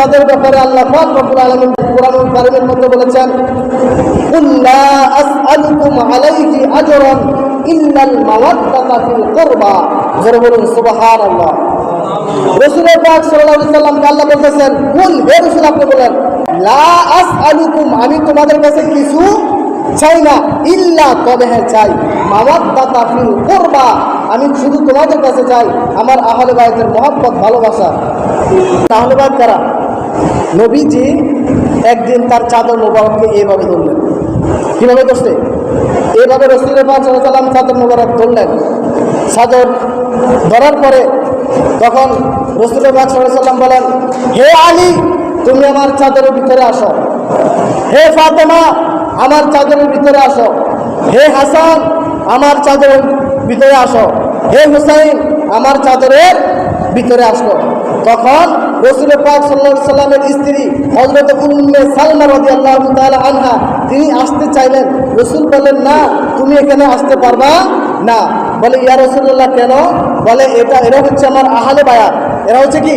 যাদের ব্যাপারে আল্লাহ বলেছেন আমি তোমাদের কাছে কিছু চাই না, ইল্লা তবে হ্যাঁ চাই, মাওয়াদ্দাতা ফিল কুরবা। আমি শুধু তোমাদের কাছে চাই, আমার আহলে বাইতের মহব্বত, ভালোবাসা। আহলে বাইত কারা? নবীজি একদিন তার চাদর মোবারককে এইভাবে ধরলেন। কীভাবে করছে এইভাবে রসুলের পাঁচ চাদর মোবারক ধরলেন। চাদর ধরার পরে তখন রসুলের সাল্লাম বলেন, হে আলী, তুমি আমার চাদরের ভিতরে আসো। হে ফাতেমা, আমার চাদরের ভিতরে আসো। হে হাসান, আমার চাদরের ভিতরে আসো। হে হুসাইন, আমার চাদরের ভিতরে আসো। তখন রসুল পাক সাল্লাহ সাল্লামের স্ত্রী হজরত উম্মে সালমা রদি আল্লাহ আনহা, তিনি আসতে চাইলেন। রসুল বলেন না, তুমি এখানে আসতে পারবা না। বলে, ইয়া রসুল্লাহ কেন? বলে, এটা, এরা হচ্ছে আমার আহলে বায়াত। এরা হচ্ছে কি?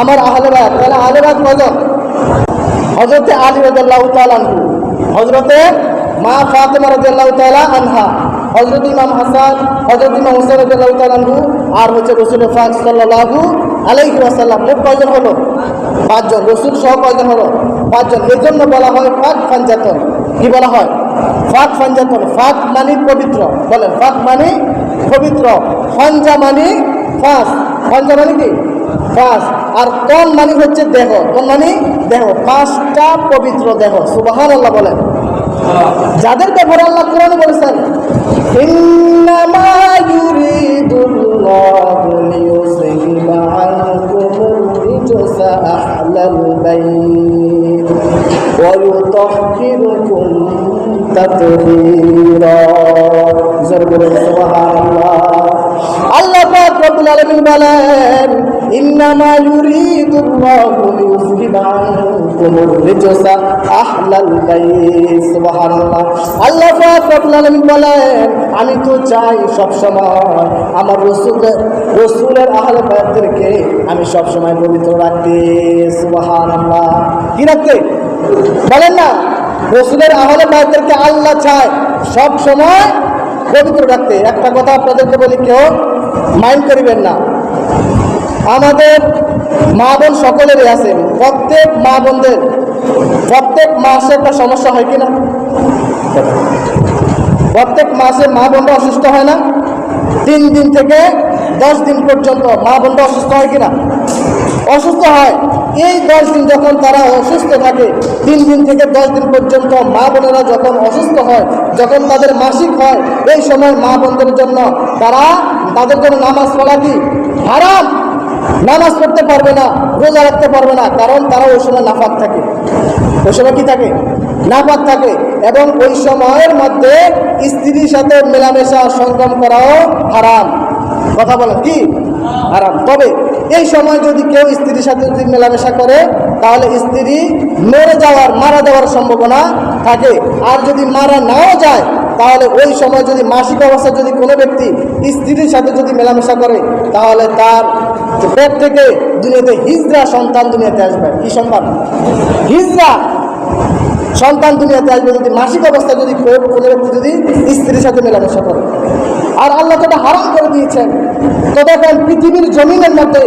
আমার আহলে বায়াত। তাহলে আহলে বায়াত কজন? হজরতে আলী রাজাল্লাহ তালানহু হজরতে মা ফাতেমা রাজাল্লাহ তালা আনহা। হজরত ইমাম হাসান হজরত ইমাম হোসেন তালানহু আর হচ্ছে রসুল ফাক সাল্লাহু আলাইহি ওয়াসাল্লাম। মোট কয়জন হলো? পাঁচজন। রসুল সহ কয়জন হলো? পাঁচজন। এই জন্য বলা হয় ফাক ফাঞ্জাতন কি বলা হয়? ফাক ফাঞ্জাতন ফাক মানে পবিত্র। বলেন, ফাক মানে পবিত্র। ফাঞ্জা মানে ফাঁস। ফাঞ্জা মানে কি? পাঁচ আর তন মানে হচ্ছে দেহ। তন মানে দেহ। পাঁচটা পবিত্র দেহ। সুবাহান আল্লাহ বলেন। যাদের ব্যাপারে আল্লাহ কোরআনে বলেছেন তাতহীরা জোরে বলুন সুবহানাল্লাহ আল্লাহ পাক রব্বুল আলামিন বলেন, ইন্নামা ইউরিদুল্লাহু আল্লাহ পাক রব্বুল আমি তো চাই সব সময় আমার রাসূলের রাসূলের আহলে বাইতদেরকে আমি সব সময় পবিত্র রাখতে সুবহানাল্লাহ। কি রাখতে? বলেন না, রাসূলের আহলে বাইতদেরকে আল্লাহ চায় সব সময় পবিত্র রাখতে। একটা কথা আপনাদেরকে বলি, কেউ মাইন্ড করিবেন না। আমাদের মা বোন সকলেরই আছে। প্রত্যেক মা বোনদের, প্রত্যেক মাসে একটা সমস্যা হয় কিনা? প্রত্যেক মাসে মা বোনরা অসুস্থ হয় না? তিন দিন থেকে দশ দিন পর্যন্ত মা বোনরা অসুস্থ হয় কিনা? অসুস্থ হয়। এই দশ দিন যখন তারা অসুস্থ থাকে, তিন দিন থেকে দশ দিন পর্যন্ত মা বোনেরা যখন অসুস্থ হয়, যখন তাদের মাসিক হয়, এই সময় মা বোনদের জন্য তারা তাদের জন্য নামাজ পড়া কি? হারাম। নামাজ পড়তে পারবে না, রোজা রাখতে পারবে না, কারণ তারা ওই সময় নাফাক থাকে। ওই সময় কি থাকে? নাফাক থাকে। এবং ওই সময়ের মধ্যে স্ত্রীর সাথে মেলামেশা, সঙ্গম করাও হারাম। কথা বলেন, কি? হারাম। তবে এই সময় যদি কেউ স্ত্রীর সাথে যদি মেলামেশা করে, তাহলে স্ত্রী মরে যাওয়ার, মারা যাওয়ার সম্ভাবনা থাকে। আর যদি মারা নাও যায়, তাহলে ওই সময় যদি মাসিক অবস্থায় যদি কোনো ব্যক্তি স্ত্রীর সাথে যদি মেলামেশা করে, তাহলে তার পেট থেকে দুনিয়াতে হিজরা সন্তান দুনিয়াতে আসবে। কি সন্তান হিজরা! সন্তান দুনিয়াতে আসবে, যদি মাসিক অবস্থা যদি কেউ কোনো যদি স্ত্রীর সাথে মেলামেশা করে। আর আল্লাহ তোটা হারাম করে দিয়েছেন। ততক্ষণ পৃথিবীর জমিনের মধ্যে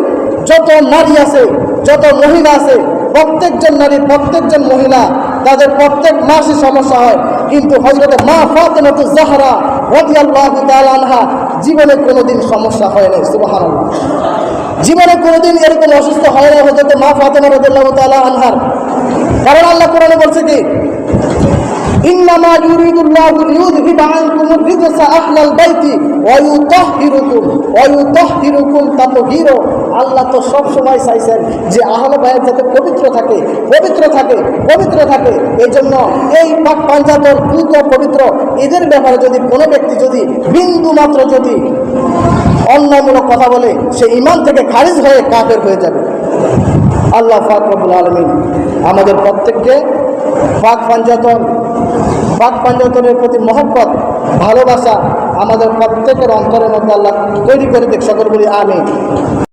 যত নারী আছে, যত মহিলা আছে, প্রত্যেকজন নারী, প্রত্যেকজন মহিলা, তাদের প্রত্যেক মাসে সমস্যা হয়। কিন্তু হজরত মা ফাতেমাতু জাহরা রাদিয়াল্লাহু তাআলা আনহা জীবনে কোনোদিন সমস্যা হয় নাই, সুবহানাল্লাহ। জীবনে কোনোদিন এরকম অসুস্থ হয় না হজরত মা ফাতেমা রাদিয়াল্লাহু তাআলা আনহার। কারণ আল্লাহ কোরআনে বলছে কি? লিইউযহিবা আনকুম রিজসা আহলাল বাইতি ওয়া ইউতাহহিরুকুম ওয়া ইউতাহহিরুকুম আল্লাহ তো সব সময় চাইছেন যে আহলে বাইত যাতে পবিত্র থাকে পবিত্র থাকে পবিত্র থাকে। এই জন্য এই পাক পাঞ্জাতন দ্রুত পবিত্র। এদের ব্যাপারে যদি কোনো ব্যক্তি যদি বিন্দু মাত্র যদি অন্যমূলক কথা বলে, সে ইমান থেকে খারিজ হয়ে কাফের হয়ে যাবে। আল্লাহ ফাকরবুল আলমিন আমাদের প্রত্যেককে পাক পাঞ্জাতন, পাক পাঞ্জাতনের প্রতি মহব্বত, ভালোবাসা আমাদের প্রত্যেকের অন্তরের মধ্যে আল্লাহ তৈরি করে দেখ সকল বলি আমি